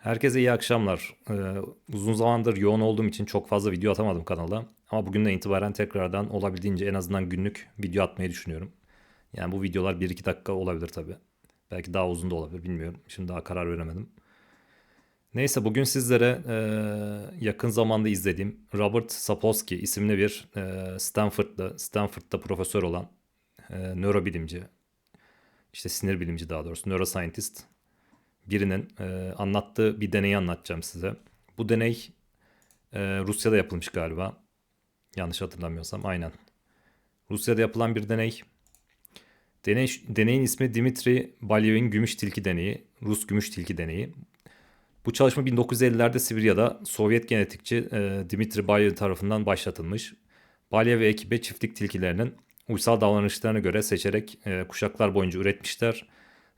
Herkese iyi akşamlar. Ee, uzun zamandır yoğun olduğum için çok fazla video atamadım kanala. Ama bugünden itibaren tekrardan olabildiğince en azından günlük video atmayı düşünüyorum. Yani bu videolar 1-2 dakika olabilir tabii. Belki daha uzun da olabilir bilmiyorum. Şimdi daha karar veremedim. Neyse bugün sizlere e, yakın zamanda izlediğim Robert Sapolsky isimli bir e, Stanford'da, Stanford'da profesör olan e, nörobilimci, işte sinir bilimci daha doğrusu, neuroscientist birinin e, anlattığı bir deneyi anlatacağım size. Bu deney e, Rusya'da yapılmış galiba. Yanlış hatırlamıyorsam aynen. Rusya'da yapılan bir deney. Deney deneyin ismi Dimitri Balyev'in gümüş tilki deneyi, Rus gümüş tilki deneyi. Bu çalışma 1950'lerde Sibirya'da Sovyet genetikçi e, Dimitri Balyev tarafından başlatılmış. Balyev ve ekibi çiftlik tilkilerinin uysal davranışlarına göre seçerek e, kuşaklar boyunca üretmişler.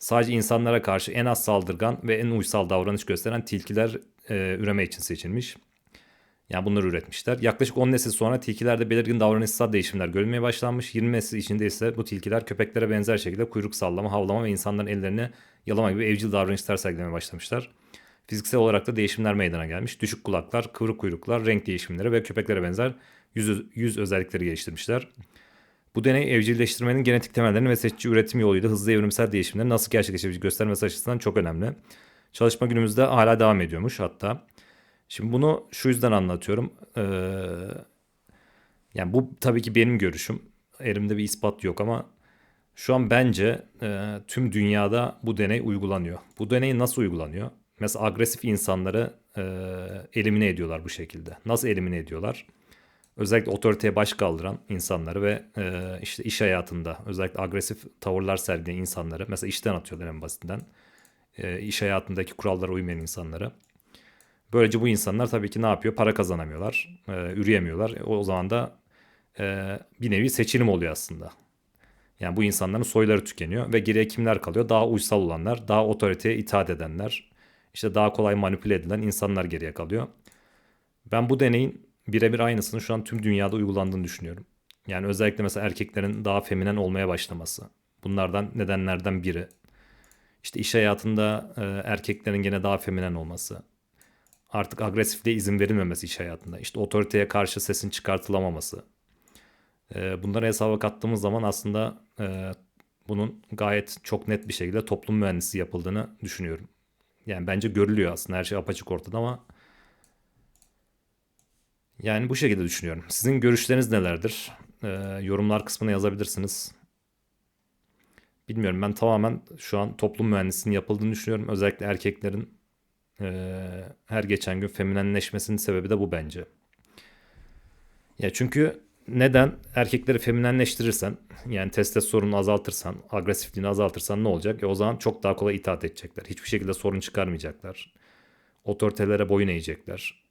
Sadece insanlara karşı en az saldırgan ve en uysal davranış gösteren tilkiler e, üreme için seçilmiş. Yani bunları üretmişler. Yaklaşık 10 nesil sonra tilkilerde belirgin davranışsal değişimler görülmeye başlanmış. 20 nesil içinde ise bu tilkiler köpeklere benzer şekilde kuyruk sallama, havlama ve insanların ellerini yalama gibi evcil davranışlar sergilemeye başlamışlar. Fiziksel olarak da değişimler meydana gelmiş. Düşük kulaklar, kıvrık kuyruklar, renk değişimleri ve köpeklere benzer yüz, yüz özellikleri geliştirmişler. Bu deney evcilleştirmenin genetik temellerini ve seçici üretim yoluyla hızlı evrimsel değişimleri nasıl gerçekleşebileceğini göstermesi açısından çok önemli. Çalışma günümüzde hala devam ediyormuş hatta. Şimdi bunu şu yüzden anlatıyorum. Ee, yani bu tabii ki benim görüşüm. Elimde bir ispat yok ama şu an bence e, tüm dünyada bu deney uygulanıyor. Bu deney nasıl uygulanıyor? Mesela agresif insanları e, elimine ediyorlar bu şekilde. Nasıl elimine ediyorlar? Özellikle otoriteye baş kaldıran insanları ve e, işte iş hayatında özellikle agresif tavırlar sergileyen insanları mesela işten atıyorlar en basitinden. E, iş hayatındaki kurallara uymayan insanları. Böylece bu insanlar tabii ki ne yapıyor? Para kazanamıyorlar, e, üreyemiyorlar. O, o zaman da e, bir nevi seçilim oluyor aslında. Yani bu insanların soyları tükeniyor ve geriye kimler kalıyor? Daha uysal olanlar, daha otoriteye itaat edenler, işte daha kolay manipüle edilen insanlar geriye kalıyor. Ben bu deneyin birebir aynısını şu an tüm dünyada uygulandığını düşünüyorum. Yani özellikle mesela erkeklerin daha feminen olmaya başlaması. Bunlardan nedenlerden biri. İşte iş hayatında e, erkeklerin gene daha feminen olması. Artık agresifliğe izin verilmemesi iş hayatında. İşte otoriteye karşı sesin çıkartılamaması. E, bunları hesaba kattığımız zaman aslında e, bunun gayet çok net bir şekilde toplum mühendisi yapıldığını düşünüyorum. Yani bence görülüyor aslında her şey apaçık ortada ama yani bu şekilde düşünüyorum. Sizin görüşleriniz nelerdir? Ee, yorumlar kısmına yazabilirsiniz. Bilmiyorum ben tamamen şu an toplum mühendisliğinin yapıldığını düşünüyorum. Özellikle erkeklerin e, her geçen gün feminenleşmesinin sebebi de bu bence. Ya çünkü neden erkekleri feminenleştirirsen yani testosteronu azaltırsan, agresifliğini azaltırsan ne olacak? E o zaman çok daha kolay itaat edecekler. Hiçbir şekilde sorun çıkarmayacaklar. Otoritelere boyun eğecekler.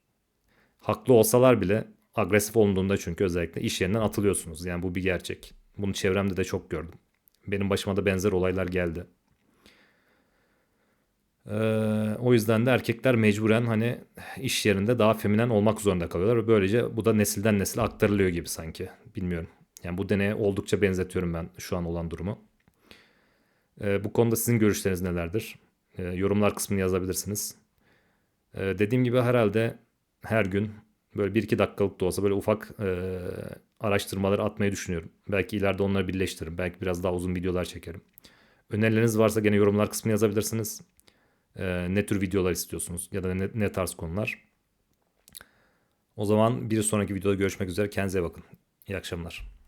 Haklı olsalar bile agresif olduğunda çünkü özellikle iş yerinden atılıyorsunuz. Yani bu bir gerçek. Bunu çevremde de çok gördüm. Benim başıma da benzer olaylar geldi. Ee, o yüzden de erkekler mecburen hani iş yerinde daha feminen olmak zorunda kalıyorlar. Böylece bu da nesilden nesile aktarılıyor gibi sanki. Bilmiyorum. Yani bu deneye oldukça benzetiyorum ben şu an olan durumu. Ee, bu konuda sizin görüşleriniz nelerdir? Ee, yorumlar kısmını yazabilirsiniz. Ee, dediğim gibi herhalde her gün böyle bir iki dakikalık da olsa böyle ufak e, araştırmaları atmayı düşünüyorum. Belki ileride onları birleştiririm. Belki biraz daha uzun videolar çekerim. Önerileriniz varsa gene yorumlar kısmına yazabilirsiniz. E, ne tür videolar istiyorsunuz ya da ne, ne tarz konular. O zaman bir sonraki videoda görüşmek üzere. Kendinize bakın. İyi akşamlar.